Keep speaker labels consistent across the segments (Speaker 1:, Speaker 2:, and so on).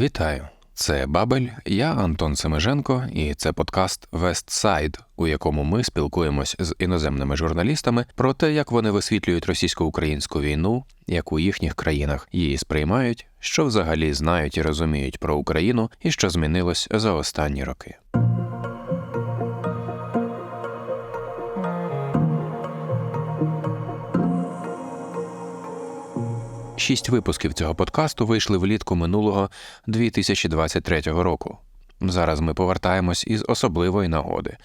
Speaker 1: Вітаю, це Бабель. Я Антон Семеженко, і це подкаст Вестсайд, у якому ми спілкуємось з іноземними журналістами про те, як вони висвітлюють російсько-українську війну, як у їхніх країнах її сприймають, що взагалі знають і розуміють про Україну, і що змінилось за останні роки. Шість випусків цього подкасту вийшли влітку минулого 2023 року. Зараз ми повертаємось із особливої нагоди.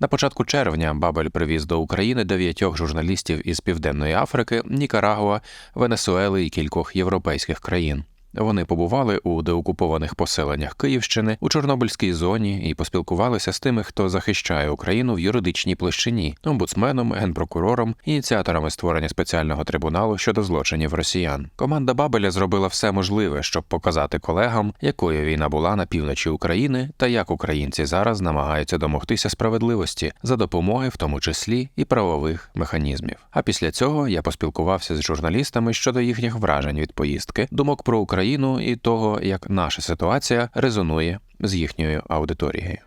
Speaker 1: На початку червня Бабель привіз до України дев'ятьох журналістів із Південної Африки, Нікарагуа, Венесуели і кількох європейських країн. Вони побували у деокупованих поселеннях Київщини у Чорнобильській зоні і поспілкувалися з тими, хто захищає Україну в юридичній площині, омбудсменом, генпрокурором, ініціаторами створення спеціального трибуналу щодо злочинів росіян. Команда Бабеля зробила все можливе, щоб показати колегам, якою війна була на півночі України, та як українці зараз намагаються домогтися справедливості за допомоги, в тому числі і правових механізмів. А після цього я поспілкувався з журналістами щодо їхніх вражень від поїздки, думок про Україну і того, як наша ситуація резонує з їхньою аудиторією.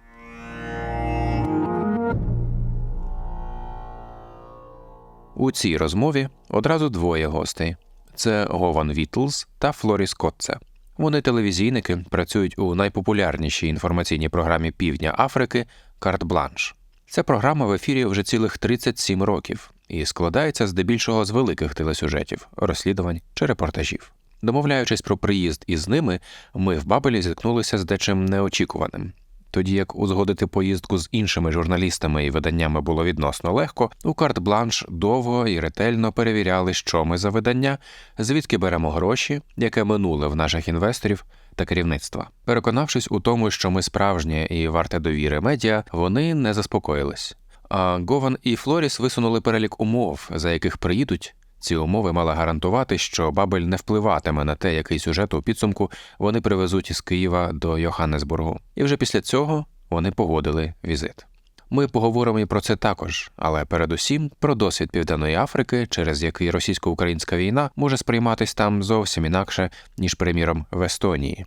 Speaker 1: У цій розмові одразу двоє гостей: це Гован Вітлз та Флоріс Котце. Вони телевізійники працюють у найпопулярнішій інформаційній програмі Півдня Африки Карт Бланш. Ця програма в ефірі вже цілих 37 років і складається здебільшого з великих телесюжетів, розслідувань чи репортажів. Домовляючись про приїзд із ними, ми в Бабелі зіткнулися з дечим неочікуваним. Тоді як узгодити поїздку з іншими журналістами і виданнями було відносно легко, у карт-бланш довго і ретельно перевіряли, що ми за видання, звідки беремо гроші, яке минуле в наших інвесторів та керівництва. Переконавшись у тому, що ми справжнє і варте довіри медіа, вони не заспокоїлись. А Гован і Флоріс висунули перелік умов, за яких приїдуть. Ці умови мали гарантувати, що Бабель не впливатиме на те, який сюжет у підсумку вони привезуть із Києва до Йоханнесбургу. І вже після цього вони погодили візит. Ми поговоримо і про це також, але передусім про досвід Південної Африки, через який російсько-українська війна може сприйматись там зовсім інакше, ніж, приміром, в Естонії.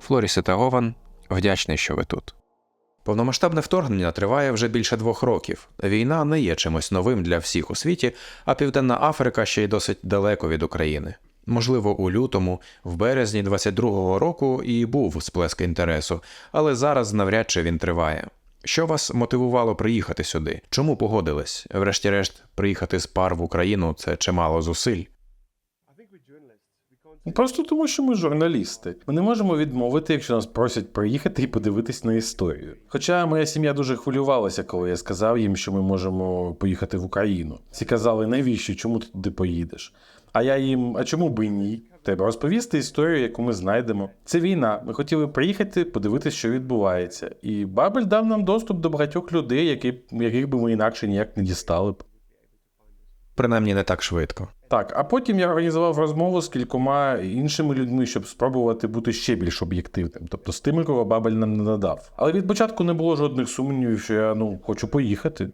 Speaker 1: Флорісе та Гован, вдячний, що ви тут. Повномасштабне вторгнення триває вже більше двох років. Війна не є чимось новим для всіх у світі, а Південна Африка ще й досить далеко від України. Можливо, у лютому, в березні 22-го року і був сплеск інтересу, але зараз навряд чи він триває. Що вас мотивувало приїхати сюди? Чому погодились? Врешті-решт, приїхати з пар в Україну це чимало зусиль.
Speaker 2: Просто тому, що ми журналісти. Ми не можемо відмовити, якщо нас просять приїхати і подивитись на історію. Хоча моя сім'я дуже хвилювалася, коли я сказав їм, що ми можемо поїхати в Україну. Всі казали, навіщо, чому ти туди поїдеш? А я їм, а чому би ні? Треба розповісти історію, яку ми знайдемо. Це війна. Ми хотіли приїхати, подивитися, що відбувається. І Бабель дав нам доступ до багатьох людей, яких би ми інакше ніяк не дістали б.
Speaker 1: Принаймні не так швидко.
Speaker 2: Так, а потім я організував розмову з кількома іншими людьми, щоб спробувати бути ще більш об'єктивним. Тобто з тими, кого Бабель нам не надав. Але від початку не було жодних сумнівів, що я ну хочу поїхати.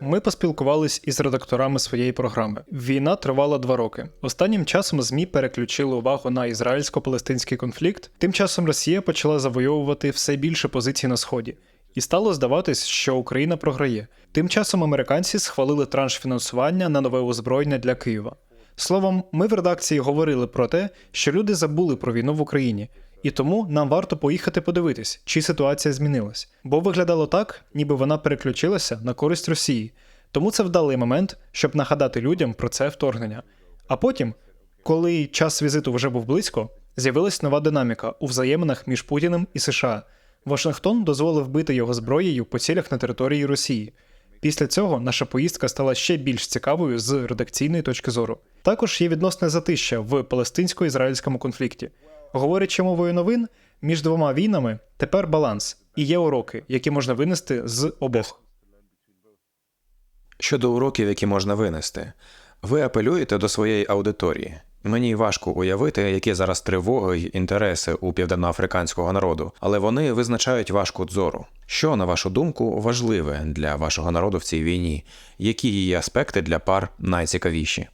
Speaker 3: Ми поспілкувались із редакторами своєї програми. Війна тривала два роки. Останнім часом ЗМІ переключили увагу на ізраїльсько-палестинський конфлікт. Тим часом Росія почала завойовувати все більше позицій на сході. І стало здаватись, що Україна програє. Тим часом американці схвалили транш фінансування на нове озброєння для Києва. Словом, ми в редакції говорили про те, що люди забули про війну в Україні, і тому нам варто поїхати подивитись, чи ситуація змінилась. Бо виглядало так, ніби вона переключилася на користь Росії. Тому це вдалий момент, щоб нагадати людям про це вторгнення. А потім, коли час візиту вже був близько, з'явилась нова динаміка у взаєминах між Путіним і США. Вашингтон дозволив бити його зброєю по цілях на території Росії. Після цього наша поїздка стала ще більш цікавою з редакційної точки зору. Також є відносне затища в палестинсько-ізраїльському конфлікті. Говорячи мовою новин, між двома війнами тепер баланс і є уроки, які можна винести з обох.
Speaker 1: Щодо уроків, які можна винести, ви апелюєте до своєї аудиторії. Мені важко уявити, які зараз тривоги й інтереси у південноафриканського народу, але вони визначають важку дзору. Що, на вашу думку, важливе для вашого народу в цій війні? Які її аспекти для пар найцікавіші?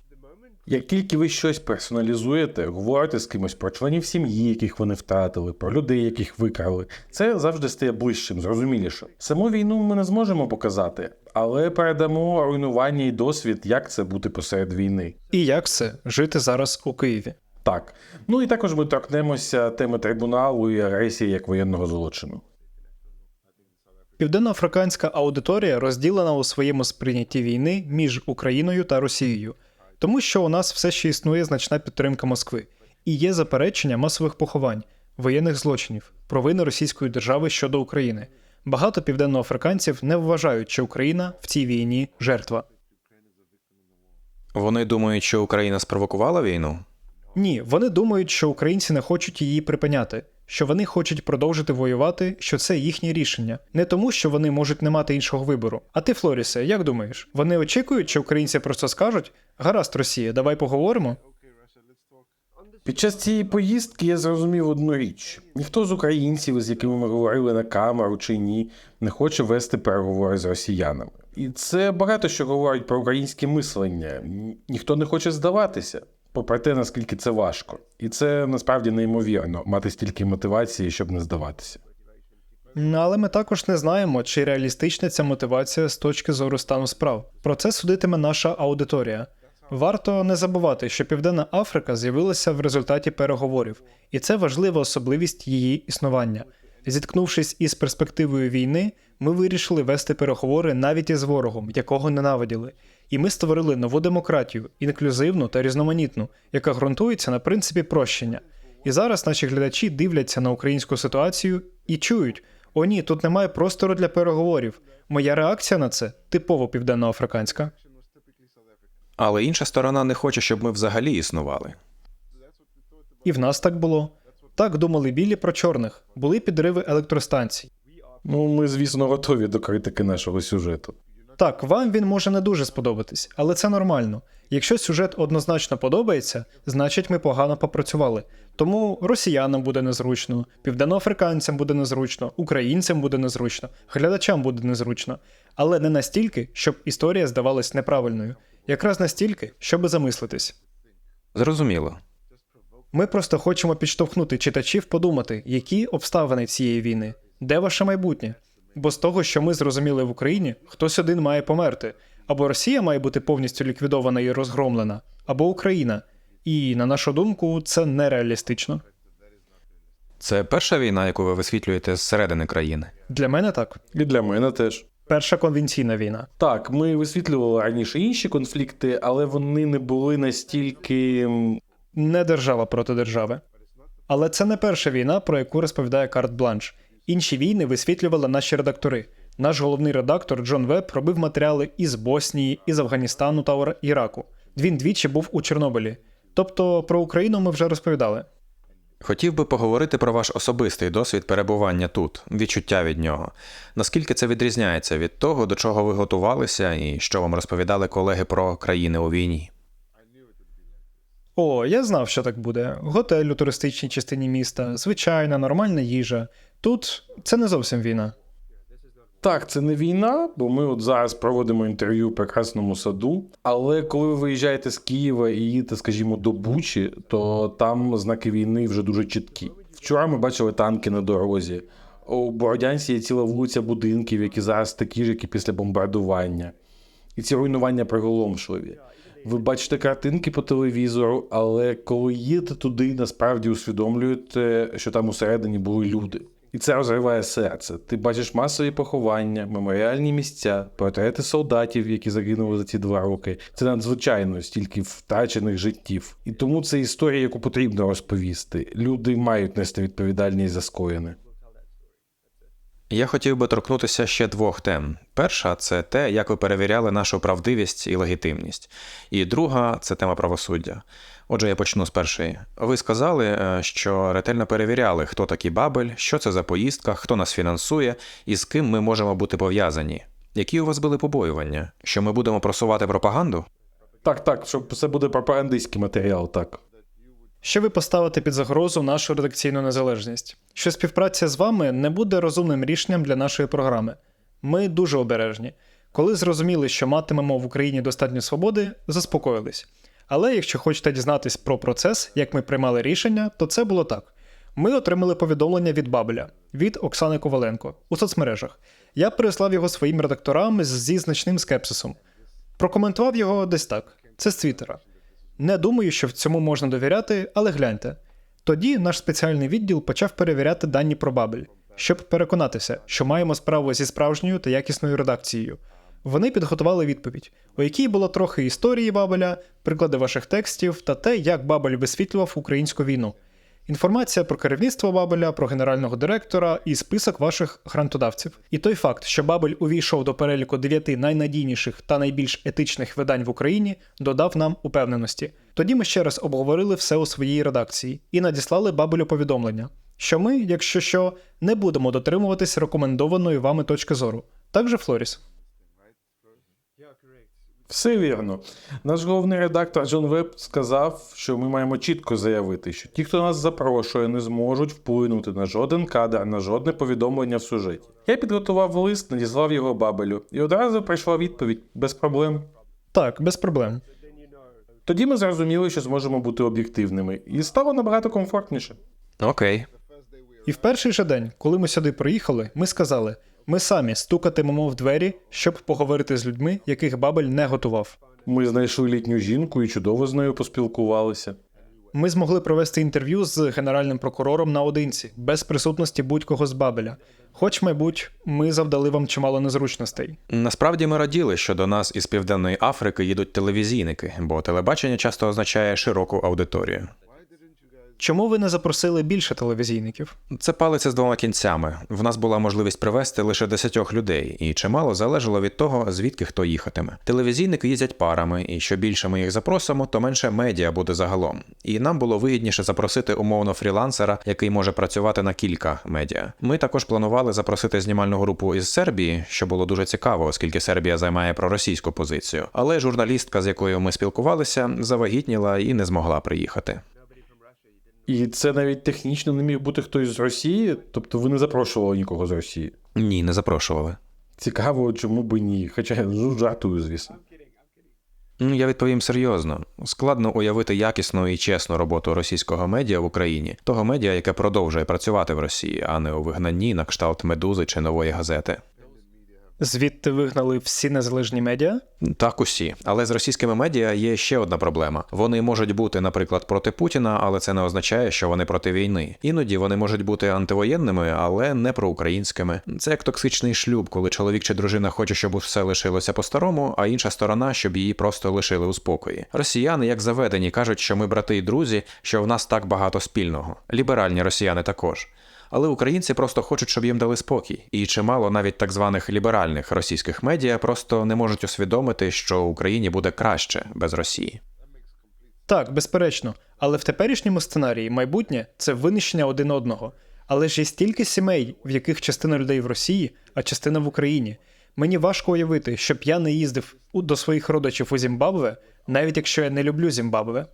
Speaker 2: Як тільки ви щось персоналізуєте, говорите з кимось про членів сім'ї, яких вони втратили, про людей, яких викрали, це завжди стає ближчим, зрозумілішим. Саму війну ми не зможемо показати, але передамо руйнування і досвід, як це бути посеред війни.
Speaker 3: І як це жити зараз у Києві?
Speaker 2: Так. Ну і також ми торкнемося теми трибуналу і агресії як воєнного злочину.
Speaker 3: Південноафриканська аудиторія розділена у своєму сприйнятті війни між Україною та Росією, тому що у нас все ще існує значна підтримка Москви і є заперечення масових поховань, воєнних злочинів, провини Російської держави щодо України. Багато південноафриканців не вважають, що Україна в цій війні жертва.
Speaker 1: Вони думають, що Україна спровокувала війну?
Speaker 3: Ні, вони думають, що українці не хочуть її припиняти, що вони хочуть продовжити воювати, що це їхнє рішення, не тому, що вони можуть не мати іншого вибору. А ти, Флорісе, як думаєш? Вони очікують, що українці просто скажуть: гаразд, Росія, давай поговоримо.
Speaker 2: Під час цієї поїздки я зрозумів одну річ: ніхто з українців, з якими ми говорили на камеру чи ні, не хоче вести переговори з росіянами. І це багато що говорить про українське мислення. Ніхто не хоче здаватися, попри те, наскільки це важко. І це насправді неймовірно мати стільки мотивації, щоб не здаватися.
Speaker 3: Ну, Але ми також не знаємо, чи реалістична ця мотивація з точки зору стану справ. Про це судитиме наша аудиторія. Варто не забувати, що Південна Африка з'явилася в результаті переговорів, і це важлива особливість її існування. Зіткнувшись із перспективою війни, ми вирішили вести переговори навіть із ворогом, якого ненавиділи. І ми створили нову демократію, інклюзивну та різноманітну, яка ґрунтується на принципі прощення. І зараз наші глядачі дивляться на українську ситуацію і чують: о ні, тут немає простору для переговорів. Моя реакція на це типово південноафриканська.
Speaker 1: Але інша сторона не хоче, щоб ми взагалі існували.
Speaker 3: І в нас так було. Так думали білі про чорних, були підриви електростанцій.
Speaker 2: Ну, ми, звісно, готові до критики нашого сюжету.
Speaker 3: Так, вам він може не дуже сподобатись, але це нормально. Якщо сюжет однозначно подобається, значить ми погано попрацювали. Тому росіянам буде незручно, південноафриканцям буде незручно, українцям буде незручно, глядачам буде незручно. Але не настільки, щоб історія здавалась неправильною, якраз настільки, щоб замислитись.
Speaker 1: Зрозуміло.
Speaker 3: Ми просто хочемо підштовхнути читачів подумати, які обставини цієї війни, де ваше майбутнє. Бо з того, що ми зрозуміли в Україні, хтось один має померти, або Росія має бути повністю ліквідована і розгромлена, або Україна. І на нашу думку, це нереалістично.
Speaker 1: Це перша війна, яку ви висвітлюєте зсередини країни.
Speaker 3: Для мене так.
Speaker 2: І для мене теж.
Speaker 3: Перша конвенційна війна.
Speaker 2: Так, ми висвітлювали раніше інші конфлікти, але вони не були настільки.
Speaker 3: Не держава проти держави. Але це не перша війна, про яку розповідає Карт Бланш. Інші війни висвітлювали наші редактори. Наш головний редактор Джон Веб робив матеріали із Боснії, із Афганістану та Іраку. Він двічі був у Чорнобилі. Тобто про Україну ми вже розповідали.
Speaker 1: Хотів би поговорити про ваш особистий досвід перебування тут, відчуття від нього. Наскільки це відрізняється від того, до чого ви готувалися, і що вам розповідали колеги про країни у війні?
Speaker 3: О, я знав, що так буде. Готель у туристичній частині міста, звичайна, нормальна їжа. Тут це не зовсім війна.
Speaker 2: Так, це не війна, бо ми от зараз проводимо інтерв'ю в прекрасному саду. Але коли ви виїжджаєте з Києва і їдете, скажімо, до Бучі, то там знаки війни вже дуже чіткі. Вчора ми бачили танки на дорозі. У Бородянці є ціла вулиця будинків, які зараз такі ж, як і після бомбардування. І ці руйнування приголомшливі. Ви бачите картинки по телевізору, але коли їдете туди, насправді усвідомлюєте, що там усередині були люди. І це розриває серце. Ти бачиш масові поховання, меморіальні місця, портрети солдатів, які загинули за ці два роки. Це надзвичайно стільки втрачених життів. І тому це історія, яку потрібно розповісти. Люди мають нести відповідальність за скоєне.
Speaker 1: Я хотів би торкнутися ще двох тем. Перша це те, як ви перевіряли нашу правдивість і легітимність. І друга це тема правосуддя. Отже, я почну з першої. Ви сказали, е, що ретельно перевіряли, хто такий Бабель, що це за поїздка, хто нас фінансує і з ким ми можемо бути пов'язані. Які у вас були побоювання? Що ми будемо просувати пропаганду?
Speaker 2: Так, так, що це буде пропагандистський матеріал, так.
Speaker 3: що ви поставите під загрозу нашу редакційну незалежність, що співпраця з вами не буде розумним рішенням для нашої програми. Ми дуже обережні. Коли зрозуміли, що матимемо в Україні достатньо свободи, заспокоїлись. Але якщо хочете дізнатись про процес, як ми приймали рішення, то це було так. Ми отримали повідомлення від Бабеля, від Оксани Коваленко у соцмережах. Я переслав його своїм редакторам зі значним скепсисом. Прокоментував його десь так: це з Твіттера. Не думаю, що в цьому можна довіряти, але гляньте. Тоді наш спеціальний відділ почав перевіряти дані про Бабель, щоб переконатися, що маємо справу зі справжньою та якісною редакцією. Вони підготували відповідь, у якій було трохи історії Бабеля, приклади ваших текстів та те, як Бабель висвітлював українську війну. Інформація про керівництво Бабеля, про генерального директора і список ваших грантодавців. І той факт, що Бабель увійшов до переліку дев'яти найнадійніших та найбільш етичних видань в Україні, додав нам упевненості. Тоді ми ще раз обговорили все у своїй редакції і надіслали Бабелю повідомлення, що ми, якщо що, не будемо дотримуватись рекомендованої вами точки зору. Так же Флоріс.
Speaker 2: Все вірно. Наш головний редактор Джон Веб сказав, що ми маємо чітко заявити, що ті, хто нас запрошує, не зможуть вплинути на жоден кадр, на жодне повідомлення в сюжеті. Я підготував лист, надіслав його бабелю, і одразу прийшла відповідь без проблем.
Speaker 3: Так, без проблем.
Speaker 2: Тоді ми зрозуміли, що зможемо бути об'єктивними, і стало набагато комфортніше.
Speaker 1: Окей.
Speaker 3: І в перший же день, коли ми сюди приїхали, ми сказали: ми самі стукатимемо в двері, щоб поговорити з людьми, яких Бабель не готував.
Speaker 2: Ми знайшли літню жінку і чудово з нею поспілкувалися.
Speaker 3: Ми змогли провести інтерв'ю з генеральним прокурором наодинці, без присутності будь-кого з Бабеля. Хоч, мабуть, ми завдали вам чимало незручностей.
Speaker 1: Насправді ми раділи, що до нас із Південної Африки їдуть телевізійники, бо телебачення часто означає широку аудиторію.
Speaker 3: Чому ви не запросили більше телевізійників?
Speaker 1: Це палиця з двома кінцями. В нас була можливість привезти лише десятьох людей, і чимало залежало від того, звідки хто їхатиме. Телевізійники їздять парами, і що більше ми їх запросимо, то менше медіа буде загалом. І нам було вигідніше запросити умовно фрілансера, який може працювати на кілька медіа. Ми також планували запросити знімальну групу із Сербії, що було дуже цікаво, оскільки Сербія займає проросійську позицію. Але журналістка, з якою ми спілкувалися, завагітніла і не змогла приїхати.
Speaker 2: І це навіть технічно не міг бути хтось з Росії, тобто ви не запрошували нікого з Росії.
Speaker 1: Ні, не запрошували.
Speaker 2: Цікаво, чому би ні. Хоча ну, жартую, звісно.
Speaker 1: Ну, Я відповім серйозно. Складно уявити якісну і чесну роботу російського медіа в Україні, того медіа, яке продовжує працювати в Росії, а не у вигнанні на кшталт медузи чи нової газети.
Speaker 3: Звідти вигнали всі незалежні медіа?
Speaker 1: Так, усі. Але з російськими медіа є ще одна проблема. Вони можуть бути, наприклад, проти Путіна, але це не означає, що вони проти війни. Іноді вони можуть бути антивоєнними, але не проукраїнськими. Це як токсичний шлюб, коли чоловік чи дружина хоче, щоб все лишилося по-старому, а інша сторона, щоб її просто лишили у спокої. Росіяни, як заведені, кажуть, що ми брати і друзі, що в нас так багато спільного. Ліберальні росіяни також. Але українці просто хочуть, щоб їм дали спокій, і чимало навіть так званих ліберальних російських медіа просто не можуть усвідомити, що Україні буде краще без Росії.
Speaker 3: Так, безперечно. Але в теперішньому сценарії майбутнє це винищення один одного. Але ж є стільки сімей, в яких частина людей в Росії, а частина в Україні. Мені важко уявити, щоб я не їздив до своїх родичів у Зімбабве, навіть якщо я не люблю Зімбабве.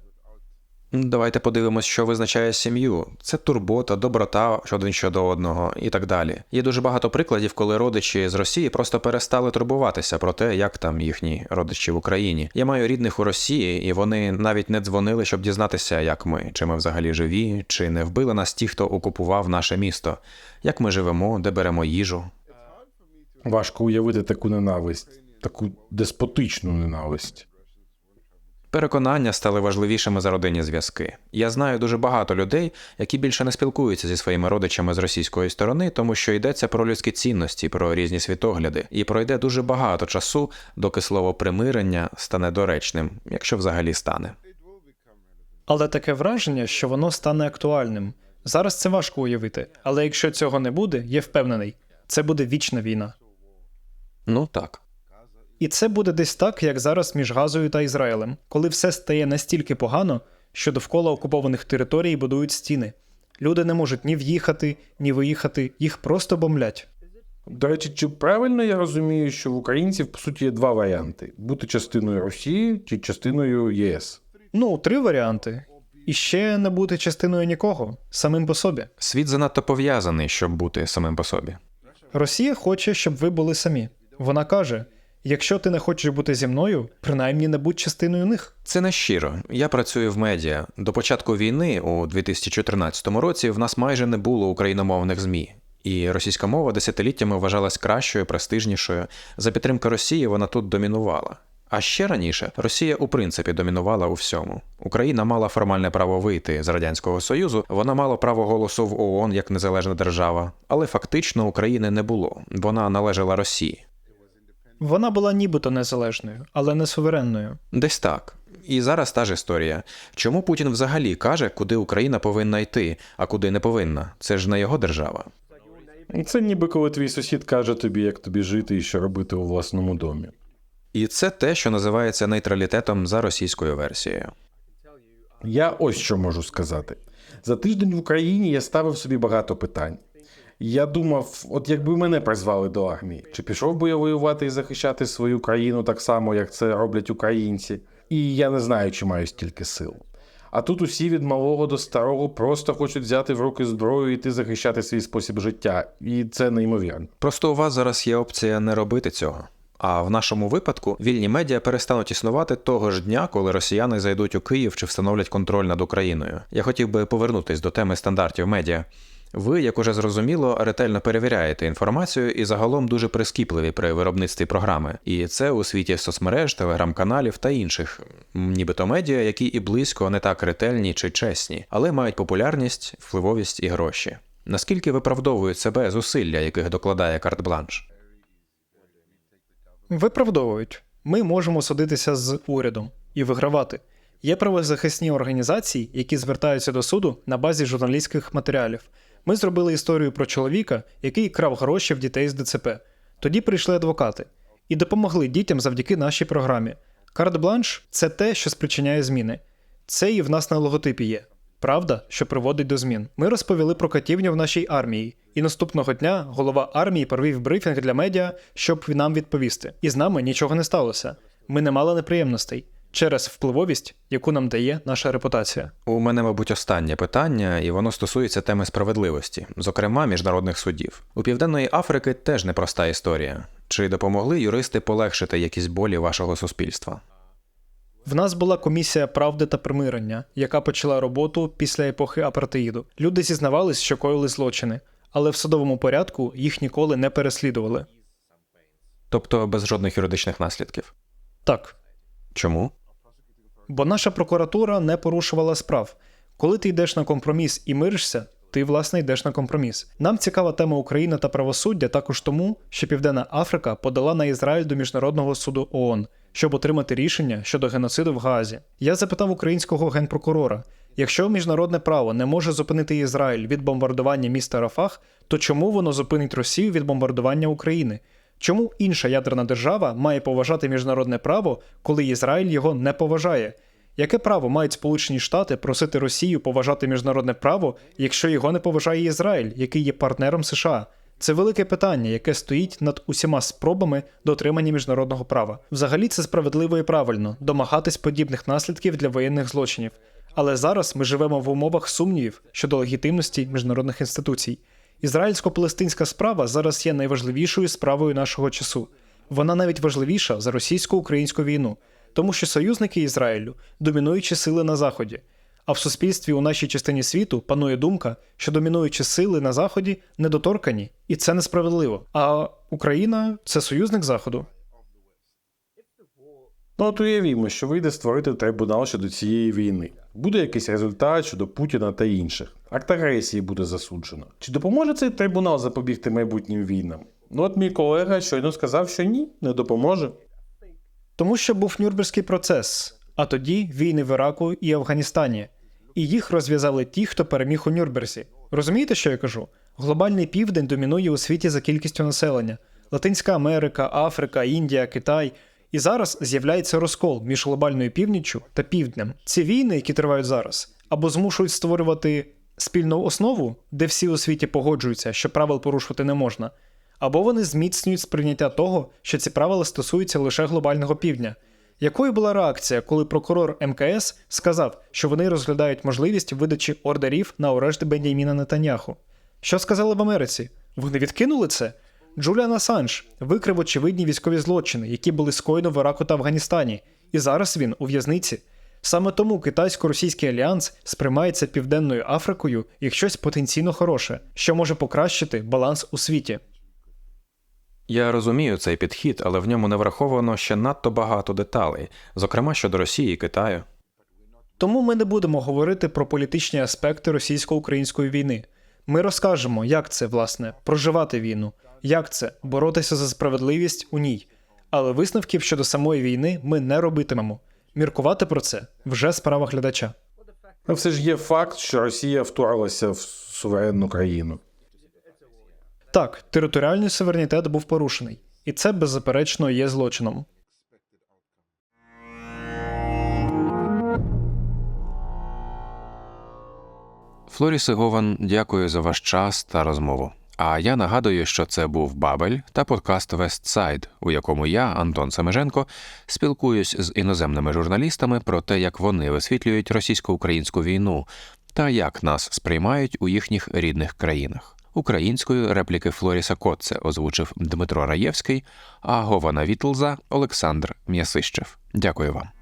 Speaker 1: Давайте подивимось, що визначає сім'ю. Це турбота, доброта один щодо одного і так далі. Є дуже багато прикладів, коли родичі з Росії просто перестали турбуватися про те, як там їхні родичі в Україні. Я маю рідних у Росії, і вони навіть не дзвонили, щоб дізнатися, як ми, чи ми взагалі живі, чи не вбили нас ті, хто окупував наше місто, як ми живемо, де беремо їжу.
Speaker 2: Важко уявити таку ненависть, таку деспотичну ненависть.
Speaker 1: Переконання стали важливішими за родинні зв'язки. Я знаю дуже багато людей, які більше не спілкуються зі своїми родичами з російської сторони, тому що йдеться про людські цінності, про різні світогляди, і пройде дуже багато часу, доки слово примирення стане доречним, якщо взагалі стане.
Speaker 3: Але таке враження, що воно стане актуальним. Зараз це важко уявити, але якщо цього не буде, я впевнений, це буде вічна війна.
Speaker 1: Ну так.
Speaker 3: І це буде десь так, як зараз між Газою та Ізраїлем, коли все стає настільки погано, що довкола окупованих територій будують стіни. Люди не можуть ні в'їхати, ні виїхати, їх просто бомблять.
Speaker 2: До речі, чи правильно я розумію, що в українців по суті є два варіанти: бути частиною Росії чи частиною ЄС?
Speaker 3: Ну, три варіанти. і ще не бути частиною нікого, самим по собі.
Speaker 1: Світ занадто пов'язаний, щоб бути самим по собі.
Speaker 3: Росія хоче, щоб ви були самі. Вона каже: якщо ти не хочеш бути зі мною, принаймні не будь частиною них.
Speaker 1: Це не щиро. Я працюю в медіа. До початку війни, у 2014 році, в нас майже не було україномовних ЗМІ. І російська мова десятиліттями вважалась кращою, престижнішою. За підтримки Росії вона тут домінувала. А ще раніше Росія у принципі домінувала у всьому. Україна мала формальне право вийти з радянського союзу, вона мала право голосу в ООН як незалежна держава, але фактично України не було. Вона належала Росії.
Speaker 3: Вона була нібито незалежною, але не суверенною.
Speaker 1: Десь так. І зараз та ж історія. Чому Путін взагалі каже, куди Україна повинна йти, а куди не повинна? Це ж не його держава.
Speaker 2: Це ніби коли твій сусід каже тобі, як тобі жити і що робити у власному домі.
Speaker 1: І це те, що називається нейтралітетом за російською версією.
Speaker 2: Я ось що можу сказати. За тиждень в Україні я ставив собі багато питань. Я думав, от якби мене призвали до армії, чи пішов би я воювати і захищати свою країну так само, як це роблять українці. І я не знаю, чи маю стільки сил. А тут усі від малого до старого просто хочуть взяти в руки зброю і йти захищати свій спосіб життя, і це неймовірно.
Speaker 1: Просто у вас зараз є опція не робити цього. А в нашому випадку вільні медіа перестануть існувати того ж дня, коли росіяни зайдуть у Київ чи встановлять контроль над Україною. Я хотів би повернутись до теми стандартів медіа. Ви, як уже зрозуміло, ретельно перевіряєте інформацію і загалом дуже прискіпливі при виробництві програми. І це у світі соцмереж, телеграм-каналів та інших, нібито медіа, які і близько не так ретельні чи чесні, але мають популярність, впливовість і гроші. Наскільки виправдовують себе зусилля, яких докладає карт-бланш?
Speaker 3: Виправдовують. Ми можемо судитися з урядом і вигравати. Є правозахисні організації, які звертаються до суду на базі журналістських матеріалів. Ми зробили історію про чоловіка, який крав гроші в дітей з ДЦП. Тоді прийшли адвокати і допомогли дітям завдяки нашій програмі. Карт-бланш це те, що спричиняє зміни. Це і в нас на логотипі є. Правда, що приводить до змін. Ми розповіли про катівню в нашій армії, і наступного дня голова армії провів брифінг для медіа, щоб нам відповісти. І з нами нічого не сталося. Ми не мали неприємностей через впливовість, яку нам дає наша репутація.
Speaker 1: У мене, мабуть, останнє питання, і воно стосується теми справедливості, зокрема міжнародних судів. У Південної Африки теж непроста історія. Чи допомогли юристи полегшити якісь болі вашого суспільства?
Speaker 3: В нас була комісія правди та примирення, яка почала роботу після епохи апартеїду. Люди зізнавались, що коїли злочини, але в судовому порядку їх ніколи не переслідували.
Speaker 1: Тобто без жодних юридичних наслідків.
Speaker 3: Так,
Speaker 1: Чому?
Speaker 3: бо наша прокуратура не порушувала справ. Коли ти йдеш на компроміс і миришся, ти власне йдеш на компроміс. Нам цікава тема України та правосуддя також тому, що Південна Африка подала на Ізраїль до міжнародного суду ООН, щоб отримати рішення щодо геноциду в Гаазі. Я запитав українського генпрокурора: якщо міжнародне право не може зупинити Ізраїль від бомбардування міста Рафах, то чому воно зупинить Росію від бомбардування України? Чому інша ядерна держава має поважати міжнародне право, коли Ізраїль його не поважає? Яке право мають Сполучені Штати просити Росію поважати міжнародне право, якщо його не поважає Ізраїль, який є партнером США? Це велике питання, яке стоїть над усіма спробами дотримання міжнародного права. Взагалі це справедливо і правильно домагатись подібних наслідків для воєнних злочинів. Але зараз ми живемо в умовах сумнівів щодо легітимності міжнародних інституцій. Ізраїльсько-палестинська справа зараз є найважливішою справою нашого часу. Вона навіть важливіша за російсько-українську війну, тому що союзники Ізраїлю домінуючі сили на заході. А в суспільстві у нашій частині світу панує думка, що домінуючі сили на заході недоторкані, і це несправедливо. А Україна це союзник заходу.
Speaker 2: Ну от уявімо, що вийде створити трибунал щодо цієї війни. Буде якийсь результат щодо Путіна та інших. Акт агресії буде засуджено. Чи допоможе цей трибунал запобігти майбутнім війнам? Ну от мій колега щойно сказав, що ні, не допоможе.
Speaker 3: Тому що був Нюрнберзький процес, а тоді війни в Іраку і Афганістані. І їх розв'язали ті, хто переміг у Нюрнберзі. Розумієте, що я кажу? Глобальний південь домінує у світі за кількістю населення: Латинська Америка, Африка, Індія, Китай. І зараз з'являється розкол між глобальною північчю та півднем. Ці війни, які тривають зараз, або змушують створювати спільну основу, де всі у світі погоджуються, що правил порушувати не можна, або вони зміцнюють сприйняття того, що ці правила стосуються лише глобального півдня. Якою була реакція, коли прокурор МКС сказав, що вони розглядають можливість видачі ордерів на арешт Беняміна Нетаньяху? Що сказали в Америці? Вони відкинули це? Джуліан Асанж викрив очевидні військові злочини, які були скоєно в Іраку та Афганістані, і зараз він у в'язниці. Саме тому китайсько-російський альянс сприймається Південною Африкою як щось потенційно хороше, що може покращити баланс у світі.
Speaker 1: Я розумію цей підхід, але в ньому не враховано ще надто багато деталей, зокрема щодо Росії і Китаю.
Speaker 3: Тому ми не будемо говорити про політичні аспекти російсько-української війни. Ми розкажемо, як це, власне, проживати війну, як це боротися за справедливість у ній. Але висновків щодо самої війни ми не робитимемо. Міркувати про це вже справа глядача.
Speaker 2: Ну, все ж є факт, що Росія вторглася в суверенну країну.
Speaker 3: Так, територіальний суверенітет був порушений, і це беззаперечно є злочином.
Speaker 1: Флоріс і Гован, дякую за ваш час та розмову. А я нагадую, що це був Бабель та подкаст Вестсайд, у якому я, Антон Семеженко, спілкуюсь з іноземними журналістами про те, як вони висвітлюють російсько-українську війну та як нас сприймають у їхніх рідних країнах. Українською репліки Флоріса Котце озвучив Дмитро Раєвський, а Гована Вітлза Олександр М'ясищев. Дякую вам.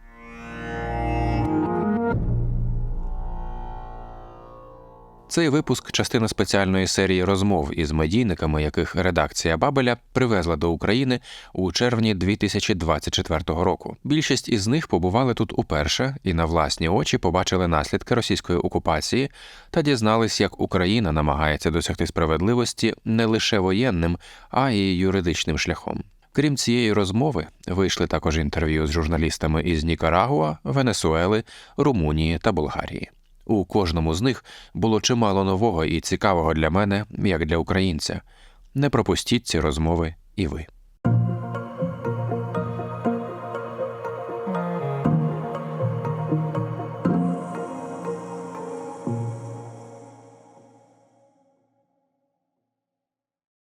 Speaker 1: Цей випуск частина спеціальної серії розмов із медійниками, яких редакція Бабеля привезла до України у червні 2024 року. Більшість із них побували тут уперше і на власні очі побачили наслідки російської окупації та дізнались, як Україна намагається досягти справедливості не лише воєнним, а й юридичним шляхом. Крім цієї розмови, вийшли також інтерв'ю з журналістами із Нікарагуа, Венесуели, Румунії та Болгарії. У кожному з них було чимало нового і цікавого для мене, як для українця. Не пропустіть ці розмови і ви.